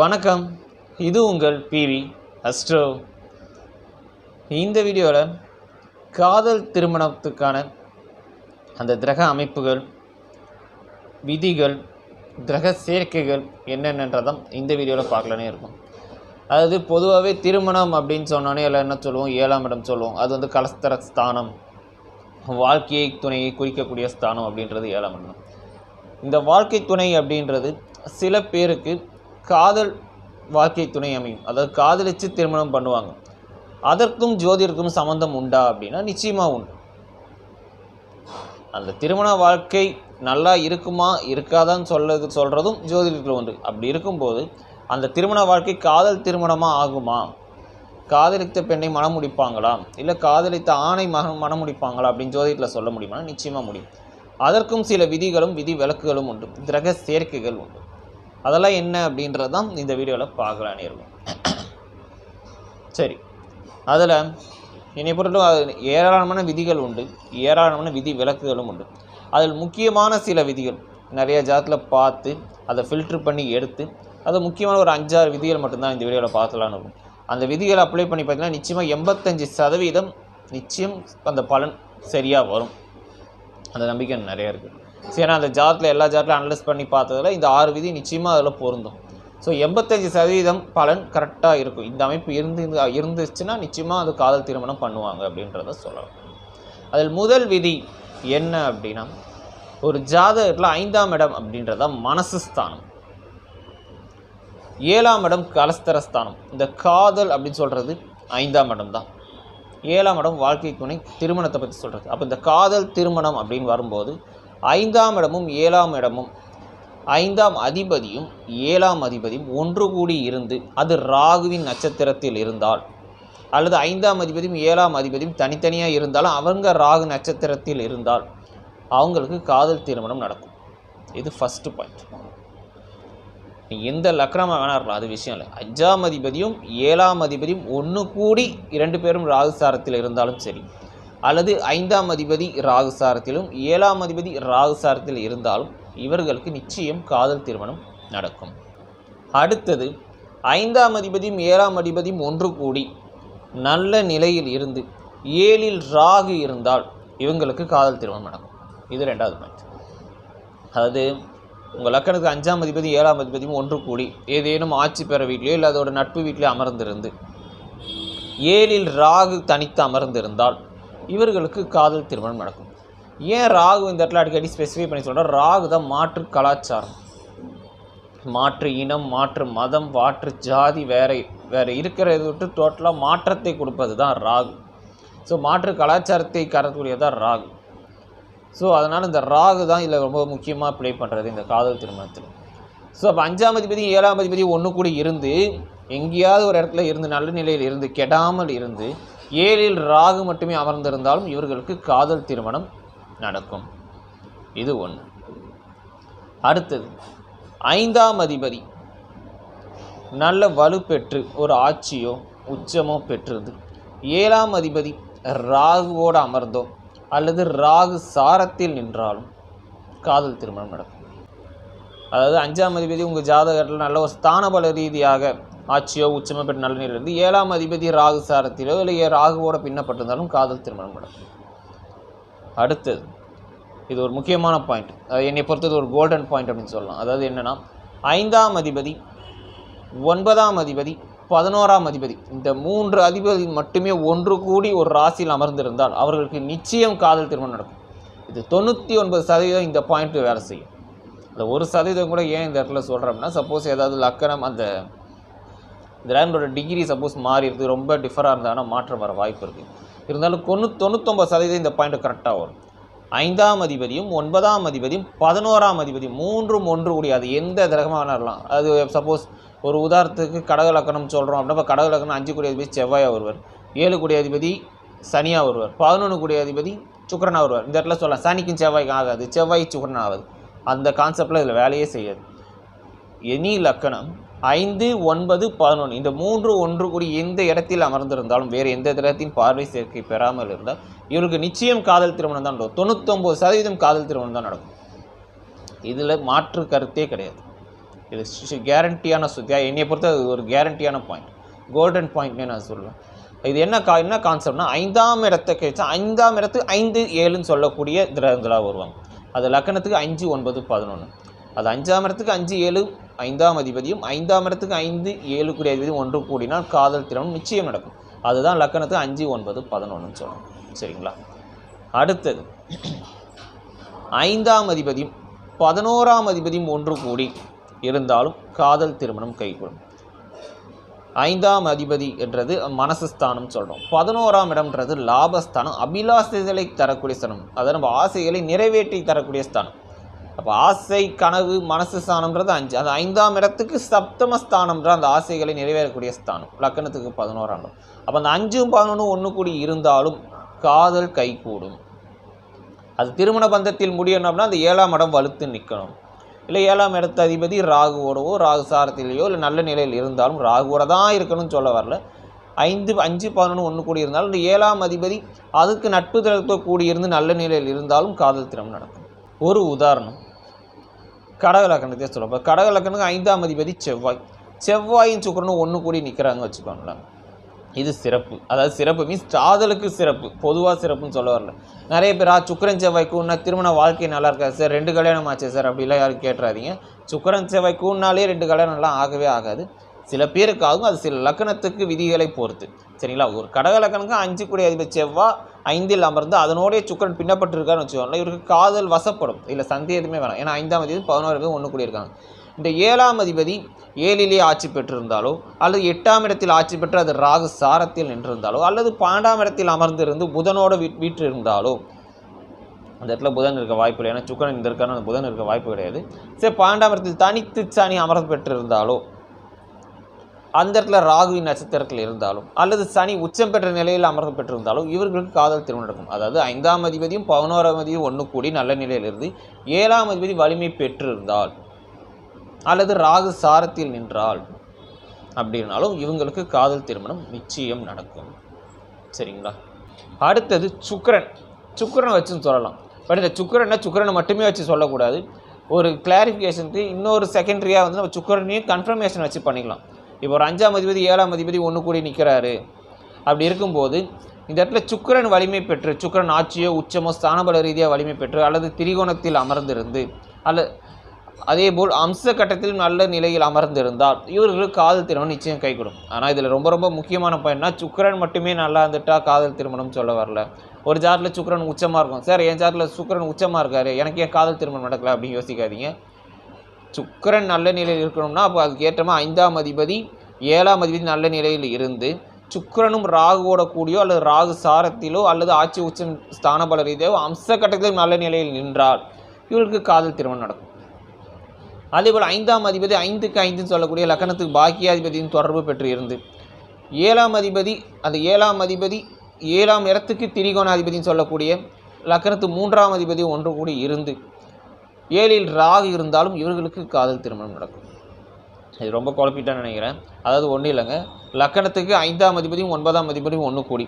வணக்கம். இது உங்கள் பிவி அஸ்ட்ரோ. இந்த வீடியோவில் காதல் திருமணத்துக்கான அந்த கிரக அமைப்புகள் விதிகள் கிரக சேர்க்கைகள் என்னென்னன்றதான் இந்த வீடியோவில் பார்க்கலானே இருக்கும். அதாவது பொதுவாகவே திருமணம் அப்படின்னு சொன்னோன்னே எல்லாம் என்ன சொல்லுவோம்? ஏழாம் இடம் சொல்லுவோம். அது வந்து கலஸ்தர ஸ்தானம். வாழ்க்கையை துணையை குறிக்கக்கூடிய ஸ்தானம் அப்படின்றது ஏழாம் இடம். இந்த வாழ்க்கை துணை அப்படின்றது சில பேருக்கு காதல் வாழ்க்கை துணை அமையும். அதாவது காதலித்து திருமணம் பண்ணுவாங்க. அதற்கும் ஜோதிடருக்கும் சம்மந்தம் உண்டா அப்படின்னா நிச்சயமாக உண்டு. அந்த திருமண வாழ்க்கை நல்லா இருக்குமா இருக்காதான்னு சொல்றது சொல்கிறதும் ஜோதிடத்தில் உண்டு. அப்படி இருக்கும்போது அந்த திருமண வாழ்க்கை காதல் திருமணமாக ஆகுமா? காதலித்த பெண்ணை மனம் முடிப்பாங்களா? இல்லை காதலித்த ஆணை மக மனம் முடிப்பாங்களா அப்படின்னு ஜோதிடத்தில் சொல்ல முடியுமா? நிச்சயமாக முடியும். அதற்கும் சில விதிகளும் விதி விலக்குகளும் உண்டு. கிரக சேர்க்கைகள் உண்டு. அதெல்லாம் என்ன அப்படின்றது தான் இந்த வீடியோவில் பார்க்கலான்னு இருக்கும். சரி. அதில் என்னை பொறுத்தவரை அது ஏராளமான விதிகள் உண்டு. ஏராளமான விதி விலக்குகளும் உண்டு. அதில் முக்கியமான சில விதிகள் நிறைய ஜாத்தில் பார்த்து அதை ஃபில்ட்ரு பண்ணி எடுத்து அது முக்கியமான ஒரு அஞ்சாறு விதிகள் மட்டும்தான் இந்த வீடியோவில் பார்க்கலான்னு இருக்கும். அந்த விதிகளை அப்ளை பண்ணி பார்த்தீங்கன்னா நிச்சயமாக எண்பத்தஞ்சு சதவீதம் நிச்சயம் அந்த பலன் சரியாக வரும். அந்த நம்பிக்கை நிறையா இருக்குது சரி அந்த ஜாதத்தில் எல்லா ஜாதத்திலும் அனலைஸ் பண்ணி பார்த்ததில் இந்த ஆறு விதி நிச்சயமாக அதில் பொருந்தும். ஸோ எண்பத்தஞ்சு சதவீதம் பலன் கரெக்டாக இருக்கும். இந்த அமைப்பு இருந்து இருந்துச்சுன்னா நிச்சயமாக அது காதல் திருமணம் பண்ணுவாங்க அப்படின்றத சொல்லலாம். அதில் முதல் விதி என்ன அப்படின்னா ஒரு ஜாதகத்தில் ஐந்தாம் இடம் அப்படின்றத மனசு ஸ்தானம். ஏழாம் இடம் கலஸ்தரஸ்தானம் இந்த காதல் அப்படின்னு சொல்கிறது ஐந்தாம் இடம் தான். ஏழாம் இடம் வாழ்க்கை துணை திருமணத்தை பற்றி சொல்கிறது அப்போ இந்த காதல் திருமணம் அப்படின்னு வரும்போது ஐந்தாம் இடமும் ஏழாம் இடமும். ஐந்தாம் அதிபதியும் ஏழாம் அதிபதியும் ஒன்று கூடி இருந்து அது ராகுவின் நட்சத்திரத்தில் இருந்தால் அல்லது ஐந்தாம் அதிபதியும் ஏழாம் அதிபதியும் தனித்தனியாக இருந்தாலும் அவங்க ராகு நட்சத்திரத்தில் இருந்தால் அவங்களுக்கு காதல் திருமணம் நடக்கும். இது ஃபஸ்ட்டு பாயிண்ட் எந்த லக்னமாக வேணா இருக்கலாம் அது விஷயம் இல்லை. அஞ்சாம் அதிபதியும் ஏழாம் அதிபதியும் ஒன்று கூடி இரண்டு பேரும் ராகு சாரத்தில் இருந்தாலும் சரி அல்லது ஐந்தாம் அதிபதி ராகு சாரத்திலும் ஏழாம் அதிபதி ராகு சாரத்தில் இருந்தாலும் இவர்களுக்கு நிச்சயம் காதல் திருமணம் நடக்கும். அடுத்தது ஐந்தாம் அதிபதியும் ஏழாம் அதிபதியும் ஒன்று கூடி நல்ல நிலையில் இருந்து ஏழில் ராகு இருந்தால் இவங்களுக்கு காதல் திருமணம் நடக்கும். இது ரெண்டாவது பாயிண்ட் அதாவது உங்கள் லக்கனுக்கு அஞ்சாம் அதிபதி ஏழாம் அதிபதியும் ஒன்று கூடி ஏதேனும் ஆட்சி பெற வீட்லையோ இல்லை அதோட நட்பு வீட்டிலையோ அமர்ந்திருந்து ஏழில் ராகு தனித்து அமர்ந்திருந்தால் இவர்களுக்கு காதல் திருமணம் நடக்கும். ஏன் ராகு இந்த இடத்துல அடிக்கடி ஸ்பெசிஃபை பண்ணி சொல்கிறேன் ராகு தான் மாற்று கலாச்சாரம். மாற்று இனம் மாற்று மதம் மாற்று ஜாதி வேற வேறு இருக்கிறத விட்டு டோட்டலாக மாற்றத்தை கொடுப்பது தான் ராகு. ஸோ மாற்று கலாச்சாரத்தை கரக்கூடியதான் ராகு. ஸோ அதனால் இந்த ராகு தான் இதில் ரொம்ப முக்கியமாக ப்ளே பண்ணுறது இந்த காதல் திருமணத்தில். ஸோ அப்போ அஞ்சாம் அதிபதி ஏழாம் அதிபதி ஒன்று கூட இருந்து எங்கேயாவது ஒரு இடத்துல இருந்து நல்ல நிலையில் இருந்து கெடாமல் இருந்து ஏழில் ராகு மட்டுமே அமர்ந்திருந்தாலும் இவர்களுக்கு காதல் திருமணம் நடக்கும். இது ஒன்று. அடுத்தது ஐந்தாம் அதிபதி. நல்ல வலுப்பெற்று ஒரு ஆட்சியோ உச்சமோ பெற்றது. ஏழாம் அதிபதி ராகுவோடு அமர்ந்தோ அல்லது ராகு சாரத்தில் நின்றாலும் காதல் திருமணம் நடக்கும். அதாவது அஞ்சாம் அதிபதி உங்கள் ஜாதகத்தில் நல்ல ஒரு ஸ்தானபல ரீதியாக ஆட்சியோ உச்சமோ பெற்ற நல்ல நிலையில் இருந்து ஏழாம் அதிபதி ராகு சாரத்திலோ இல்லை ஏ- ராகுவோட பின்னப்பட்டிருந்தாலும் காதல் திருமணம் நடக்கும் அடுத்தது இது ஒரு முக்கியமான பாயிண்ட் என்னை பொறுத்தது ஒரு கோல்டன் பாயிண்ட் அப்படின்னு சொல்லலாம். அதாவது என்னென்னா ஐந்தாம் அதிபதி ஒன்பதாம் அதிபதி பதினோராம் அதிபதி இந்த மூன்று அதிபதி மட்டுமே ஒன்று கூடி ஒரு ராசியில் அமர்ந்திருந்தால் அவர்களுக்கு நிச்சயம் காதல் திருமணம் நடக்கும். இது தொண்ணூற்றி ஒன்பது சதவீதம் இந்த பாயிண்ட் வேலை செய்யும். இந்த ஒரு சதவீதம் கூட ஏன் இந்த இடத்துல சொல்கிறோம்னா சப்போஸ் ஏதாவது லக்கணம் அந்த திராவிடோட டிகிரி சப்போஸ் மாறி இருக்குது ரொம்ப டிஃபராக இருந்தாங்கன்னா மாற்றம் வர வாய்ப்பு இருக்குது இருந்தாலும் கொண்டு தொண்ணூத்தொம்பது சதவீதம் இந்த பாயிண்ட் கரெக்டாக வரும். ஐந்தாம் அதிபதியும் ஒன்பதாம் அதிபதியும் பதினோராம் அதிபதியும் மூன்றும் ஒன்று கூடிய அது எந்த கிரகமாக இருக்கலாம். அது சப்போஸ் ஒரு உதாரணத்துக்கு கடக லக்கணம் சொல்கிறோம் அப்படின்னா இப்போ கடக லக்கணம் அஞ்சு கூடிய அதிபதி செவ்வாயாக வருவார். ஏழு கூடிய அதிபதி சனியாக வருவார். பதினொன்று கூடிய அதிபதி சுக்கரனாக வருவார். இந்த இடத்துல சொல்லலாம் சனிக்கும் செவ்வாய்க்கும் ஆகாது செவ்வாய் சுக்கரன் ஆகாது. அந்த கான்செப்டில் இதில் வேலையே செய்யாது. எனி லக்கணம் ஐந்து ஒன்பது பதினொன்று இந்த மூன்று ஒன்று கூடி எந்த இடத்தில் அமர்ந்திருந்தாலும் வேறு எந்த இடத்தின் பார்வை சேர்க்கை பெறாமல் இருந்தால் இவருக்கு நிச்சயம் காதல் திருமணம் தான் நடக்கும். தொண்ணூத்தொம்பது சதவீதம் காதல் திருமணம் தான் நடக்கும். இதில் மாற்று கருத்தே கிடையாது. இது கேரண்டியான சுத்தியா என்னை பொறுத்த அது ஒரு கேரண்டியான பாயிண்ட் கோல்டன் பாயிண்ட்னே நான் சொல்லுவேன். இது என்ன கா என்ன கான்செப்ட்னா ஐந்தாம் இடத்தை கழிச்சா ஐந்தாம் இடத்துக்கு ஐந்து ஏழுன்னு சொல்லக்கூடிய கிரகங்களாக வருவாங்க அது லக்கணத்துக்கு அஞ்சு ஒன்பது பதினொன்று அது அஞ்சாம் இடத்துக்கு அஞ்சு ஏழு ஐந்தாம் அதிபதியும் ஐந்தாம் இடத்துக்கு ஐந்து ஏழு கூடிய அதிபதியும் ஒன்று கூடினால் காதல் திருமணம் நிச்சயம் நடக்கும். அதுதான் லக்கணத்துக்கு அஞ்சு ஒன்பது பதினொன்றுன்னு சொல்லணும் சரிங்களா? அடுத்தது ஐந்தாம் அதிபதியும் பதினோராம் அதிபதியும் ஒன்று கூடி இருந்தாலும் காதல் திருமணம் கைகூடும். ஐந்தாம் அதிபதி என்றது மனசுஸ்தானம் சொல்கிறோம் பதினோராம் இடம்ன்றது லாபஸ்தானம். அபிலாசைகளை தரக்கூடிய ஸ்தானம். அதாவது நம்ம ஆசைகளை நிறைவேற்றி தரக்கூடிய ஸ்தானம். அப்போ ஆசை கனவு மனசு ஸ்தானம்ன்றது அஞ்சு. அந்த ஐந்தாம் இடத்துக்கு சப்தம ஸ்தானம்ன்ற அந்த ஆசைகளை நிறைவேறக்கூடிய ஸ்தானம். லக்கணத்துக்கு பதினோராம் இடம். அப்போ அந்த அஞ்சும் பதினொன்றும் ஒன்று கூடி இருந்தாலும் காதல் கைகூடும். அது திருமண பந்தத்தில் முடியணும் அப்படின்னா அந்த ஏழாம் இடம் வலுத்து நிற்கணும் இல்லை ஏழாம் இடத்து அதிபதி ராகுவோடவோ ராகு சாரத்திலேயோ இல்லை நல்ல நிலையில் இருந்தாலும் ராகுவோட தான் இருக்கணும்னு சொல்ல வரல. ஐந்து அஞ்சு பதினொன்று ஒன்று கூடி இருந்தாலும் இந்த ஏழாம் அதிபதி அதுக்கு நட்பு தளத்தோ கூடியிருந்து நல்ல நிலையில் இருந்தாலும் காதல் திருமணம் நடக்கும். ஒரு உதாரணம். கடக லக்கணத்தை சொல்லுவோம் இப்போ கடக லக்கணத்துக்கு ஐந்தாம் அதிபதி செவ்வாய். செவ்வாயும் சுக்கரனும் ஒன்று கூடி நிற்கிறாங்க வச்சுக்கோங்களேன். இது சிறப்பு. அதாவது சிறப்பு மீன்ஸ் காதலுக்கு சிறப்பு. பொதுவாக சிறப்புன்னு சொல்ல வரல. நிறைய பேர் ஆ சுக்கரன் செவ்வாய் கூண்ணா திருமண வாழ்க்கை நல்லா இருக்காது சார் ரெண்டு கல்யாணம் ஆச்சு? சார்? அப்படிலாம் யாரும் கேட்டுறாதீங்க. சுக்கரன் செவ்வாய் கூண்ணாலே ரெண்டு கல்யாணம்லாம் ஆகவே ஆகாது. சில பேருக்கு ஆகும் அது சில லக்கணத்துக்கு விதிகளை பொறுத்து. சரிங்களா? ஒரு கடக லக்கணங்க அஞ்சு கூடிய அதிபர் செவ்வாய் ஐந்தில் அமர்ந்து அதனோடைய சுக்கரன் பின்னப்பட்டிருக்காருன்னு வச்சுக்கோங்களேன். இவருக்கு காதல் வசப்படும். இல்லை சந்தேகமே வேணாம். ஏன்னா ஐந்தாம் அதிபதி பதினோரு பேர் ஒன்று கூடி இருக்காங்க இந்த ஏழாம் அதிபதி ஏழிலே ஆட்சி பெற்றிருந்தாலோ அல்லது எட்டாம் இடத்தில் ஆட்சி பெற்று அது ராகு சாரத்தில் நின்றிருந்தாலோ அல்லது பன்னெண்டாம் இடத்தில் அமர்ந்திருந்து புதனோட வீ வீற்றிருந்தாலோ அந்த இடத்துல புதன் இருக்க வாய்ப்பு இல்லை. ஏன்னா சுக்கரன் இந்த இருக்கான அந்த புதன் இருக்க வாய்ப்பு கிடையாது. சரி பன்னெண்டாம் இடத்தில் தனித்து சனி அமர்ந்து பெற்றிருந்தாலோ அந்த இடத்துல ராகுவின் நட்சத்திரத்தில் இருந்தாலும் அல்லது சனி உச்சம் பெற்ற நிலையில் அமர்ந்து பெற்றிருந்தாலும் இவர்களுக்கு காதல் திருமணம் நடக்கும். அதாவது ஐந்தாம் அதிபதியும் பதினோராம் அதிபதியும் ஒன்று கூடி நல்ல நிலையில் இருந்து ஏழாம் அதிபதி வலிமை பெற்றிருந்தால் அல்லது ராகு சாரத்தில் நின்றால் அப்படின்னாலும் இவங்களுக்கு காதல் திருமணம் நிச்சயம் நடக்கும். சரிங்களா? அடுத்தது சுக்கரன். சுக்கரனை வச்சுன்னு சொல்லலாம். பட் இந்த சுக்கரனை சுக்கரனை மட்டுமே வச்சு சொல்லக்கூடாது. ஒரு கிளாரிஃபிகேஷனுக்கு இன்னொரு செகண்டரியாக வந்து நம்ம சுக்கரனையும் கன்ஃபர்மேஷன் வச்சு பண்ணிக்கலாம். இப்போ ஒரு அஞ்சாம் அதிபதி ஏழாம் அதிபதி ஒன்று கூடி நிற்கிறாரு அப்படி இருக்கும்போது இந்த இடத்துல சுக்கிரன் வலிமை பெற்று சுக்கிரன் ஆட்சியோ உச்சமோ ஸ்தானபல ரீதியாக வலிமை பெற்று அல்லது திரிகோணத்தில் அமர்ந்திருந்து அல்ல அதேபோல் அம்ச கட்டத்தில் நல்ல நிலையில் அமர்ந்திருந்தால் இவர்களுக்கு காதல் திருமணம் நிச்சயம் கைகூடும் ஆனால் இதில் ரொம்ப ரொம்ப முக்கியமான பயன்னா சுக்கிரன் மட்டுமே நல்லா இருந்துட்டா காதல் திருமணம் சொல்ல வரல. ஒரு ஜாட்டில் சுக்கிரன் உச்சமாக இருக்கும். சார் என் ஜாட்டில் சுக்கரன் உச்சமாக இருக்காரு எனக்கு ஏன் காதல் திருமணம் நடக்கல அப்படின்னு யோசிக்காதீங்க. சுக்கிரன் நல்ல நிலையில் இருக்கணும்னா அப்போ அதுக்கு ஏற்றமா ஐந்தாம் அதிபதி ஏழாம் அதிபதி நல்ல நிலையில் இருந்து சுக்கிரனும் ராகுவோட கூடியோ அல்லது ராகு சாரத்திலோ அல்லது ஆட்சி உச்சம் ஸ்தானபல ரீதியோ அம்ச கட்டத்திலும் நல்ல நிலையில் நின்றால் இவர்களுக்கு காதல் திருமணம் நடக்கும். அதேபோல் ஐந்தாம் அதிபதி ஐந்துக்கு ஐந்துன்னு சொல்லக்கூடிய லக்கணத்துக்கு பாக்கியாதிபதியின் தொடர்பு பெற்று இருந்து ஏழாம் அதிபதி அந்த ஏழாம் அதிபதி ஏழாம் இடத்துக்கு திரிகோணாதிபதினு சொல்லக்கூடிய லக்கணத்து மூன்றாம் அதிபதி ஒன்று கூடி இருந்து ஏழில் ராகு இருந்தாலும் இவர்களுக்கு காதல் திருமணம் நடக்கும். இது ரொம்ப குழப்பிட்டான்னு நினைக்கிறேன். அதாவது ஒன்றும் இல்லைங்க. லக்கணத்துக்கு ஐந்தாம் அதிபதியும் ஒன்பதாம் அதிபதியும் ஒன்று கூடி.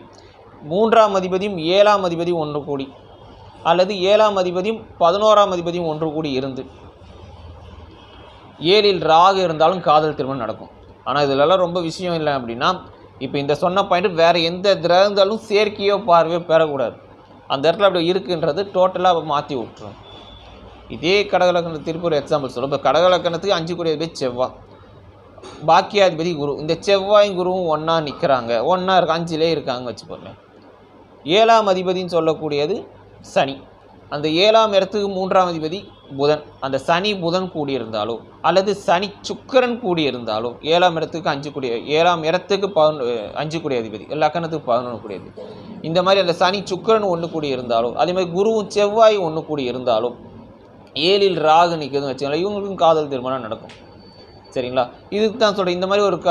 மூன்றாம் அதிபதியும் ஏழாம் அதிபதியும் ஒன்று கூடி. அல்லது ஏழாம் அதிபதியும் பதினோராம் அதிபதியும் ஒன்று கூடி இருந்து. ஏழில் ராகு இருந்தாலும் காதல் திருமணம் நடக்கும். ஆனால் இதிலெல்லாம் ரொம்ப விஷயம் இல்லை அப்படின்னா இப்போ இந்த சொன்ன பாயிண்ட் வேறு எந்த கிரகங்களும் சேர்க்கையோ பார்வையோ பெறக்கூடாது. அந்த இடத்துல அப்படி இருக்குன்றது டோட்டலாக மாற்றி விட்டுரும். இதே கடகலக்கணத்திற்கு ஒரு எக்ஸாம்பிள் சொல்லும் இப்போ கடகலக்கணத்துக்கு அஞ்சு கோடி பேர் செவ்வாய் பாக்கியாதிபதி குரு. இந்த செவ்வாயும் குருவும் ஒன்றா நிற்கிறாங்க ஒன்றா இருக்க அஞ்சிலே இருக்காங்க வச்சுக்கோங்க ஏழாம் அதிபதின்னு சொல்லக்கூடியது சனி. அந்த ஏழாம் இடத்துக்கு மூன்றாம் அதிபதி புதன். அந்த சனி புதன் கூடியிருந்தாலோ அல்லது சனி சுக்கிரன் கூடியிருந்தாலோ ஏழாம் இடத்துக்கு அஞ்சு கூடிய ஏழாம் இடத்துக்கு பதினொன்று அஞ்சு கூடிய அதிபதி. லக்கணத்துக்கு பதினொன்று கூடிய அதிபதி. இந்த மாதிரி அந்த சனி சுக்கிரன் ஒன்று கூடி இருந்தாலோ அதே மாதிரி குருவும் செவ்வாய் ஒன்று கூடி இருந்தாலும் ஏழில் ராகு நிற்கிறதுன்னு வச்சுக்கலாம் இவங்களுக்கும் காதல் திருமணம் நடக்கும். சரிங்களா? இதுக்கு தான் சொல்கிறேன் இந்த மாதிரி ஒரு க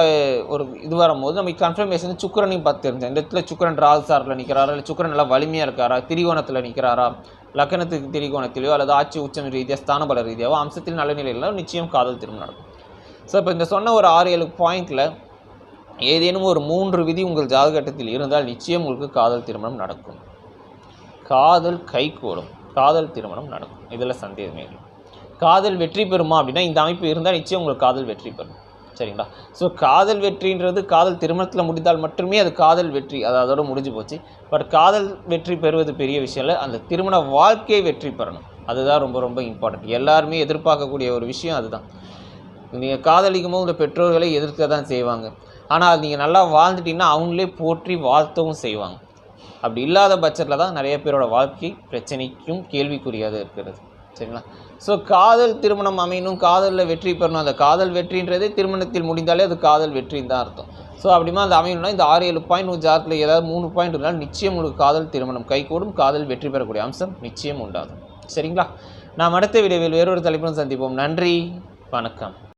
ஒரு இது வரும்போது நம்ம கன்ஃபர்மேஷன் சுக்கரனையும் பார்த்து தெரிஞ்சேன் இந்த இடத்துல சுக்கரன் ராகு சாரில் நிற்கிறாரா இல்லை சுக்கரன் நல்லா வலிமையாக இருக்காரா? திரிகோணத்தில் நிற்கிறாரா லக்கணத்துக்கு திரிகோணத்திலையோ அல்லது ஆட்சி உச்சம் ரீதியாக ஸ்தானபல ரீதியாவோ அம்சத்தில் நல்ல நிலையில் நிச்சயம் காதல் திருமணம் நடக்கும். ஸோ இப்போ இந்த சொன்ன ஒரு ஆறு ஏழு பாயிண்டில் ஏதேனும் ஒரு மூன்று விதி உங்கள் ஜாதகட்டத்தில் இருந்தால் நிச்சயம் உங்களுக்கு காதல் திருமணம் நடக்கும். காதல் கைகூடும். காதல் திருமணம் நடக்கும். இதில் சந்தேகமே இல்லை. காதல் வெற்றி பெறுமா அப்படின்னா இந்த அமைப்பு இருந்தால் நிச்சயம் உங்களுக்கு காதல் வெற்றி பெறும். சரிங்களா? ஸோ காதல் வெற்றின்றது காதல் திருமணத்தில் முடிந்தால் மட்டுமே அது காதல் வெற்றி அது அதோட முடிஞ்சு போச்சு. பட் காதல் வெற்றி பெறுவது பெரிய விஷயம் இல்லை. அந்த திருமண வாழ்க்கையை வெற்றி பெறணும். அதுதான் ரொம்ப ரொம்ப இம்பார்ட்டன்ட் எல்லாருமே எதிர்பார்க்கக்கூடிய ஒரு விஷயம் அதுதான். நீங்கள் காதலிக்கும் போது உங்கள் பெற்றோர்களை எதிர்க்க தான் செய்வாங்க. ஆனால் நீங்கள் நல்லா வாழ்ந்துட்டீங்கன்னா அவங்களே போற்றி வாழ்த்தவும் செய்வாங்க. அப்படி இல்லாத பட்சத்தில் தான் நிறைய பேரோட வாழ்க்கை பிரச்சனைக்கும் கேள்விக்குறியாக இருக்கிறது. சரிங்களா? ஸோ காதல் திருமணம் அமையணும் காதலில் வெற்றி பெறணும். அந்த காதல் வெற்றின்றதே திருமணத்தில் முடிந்தாலே அது காதல் வெற்றின்னு தான் அர்த்தம். ஸோ அப்படிமா அந்த அமையணும்னா இந்த ஆறு ஏழு பாயிண்ட் உங்கள் ஜாதத்தில் ஏதாவது மூணு பாயிண்ட் இருந்தாலும் நிச்சயம் உங்களுக்கு காதல் திருமணம் கைகூடும். காதல் வெற்றி பெறக்கூடிய அம்சம் நிச்சயம் உண்டாகும். சரிங்களா? நாம் அடுத்த வீடியோவில் வேறொரு தலைப்புடன் சந்திப்போம். நன்றி. வணக்கம்.